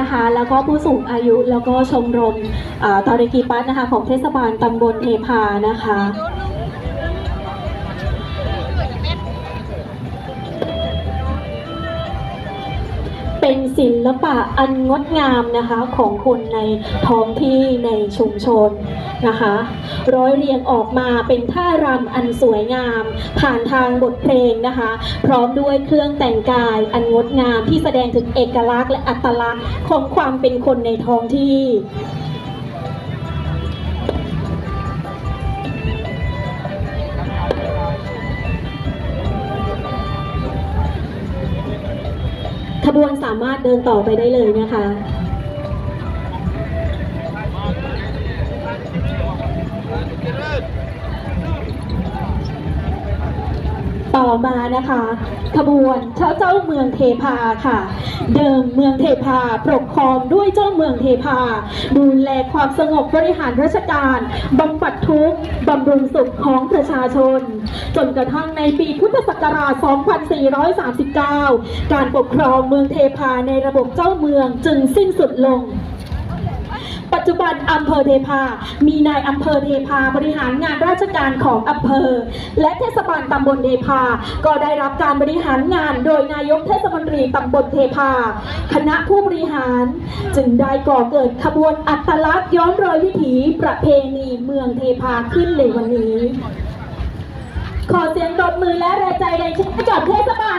นะคะ แล้วก็ผู้สูงอายุแล้วก็ชมรมตอริกีปัสนะคะ ของเทศบาลตำบลเทพานะคะ เป็นศิลปะอันงดงามนะคะของคนในท้องที่ในชุมชนนะคะ ร้อยเรียงออกมาเป็นท่ารำอันสวยงาม ผ่านทางบทเพลงนะคะ พร้อมด้วยเครื่องแต่งกายอันงดงามที่แสดงถึงเอกลักษณ์และอัตลักษณ์ของความเป็นคนในท้องที่ ขบวนสามารถเดินต่อไปได้เลยนะคะ มานะคะ ขบวนเจ้าเจ้าเมืองเทพาค่ะ เดิมเมืองเทพาปกครองด้วยเจ้าเมืองเทพา ดูแลความสงบบริหารราชการบำบัดทุกข์บำรุงสุขของประชาชน จนกระทั่งในปีพุทธศักราช 2439 การปกครองเมืองเทพาในระบบเจ้าเมืองจึงสิ้นสุดลง ปัจจุบันอำเภอเทพา มีนายอำเภอเทพาบริหารงานราชการของอำเภอ และเทศบาลตำบลเทพา ก็ได้รับการบริหารงานโดยนายกเทศมนตรีตำบลเทพา คณะผู้บริหาร จึงได้ก่อเกิดขบวนอัตลักษณ์ย้อนรอยวิถีประเพณีเมืองเทพาขึ้นในวันนี้ ขอเสียงตบมือและแรงใจแรงเชียร์ให้กับเทศบาล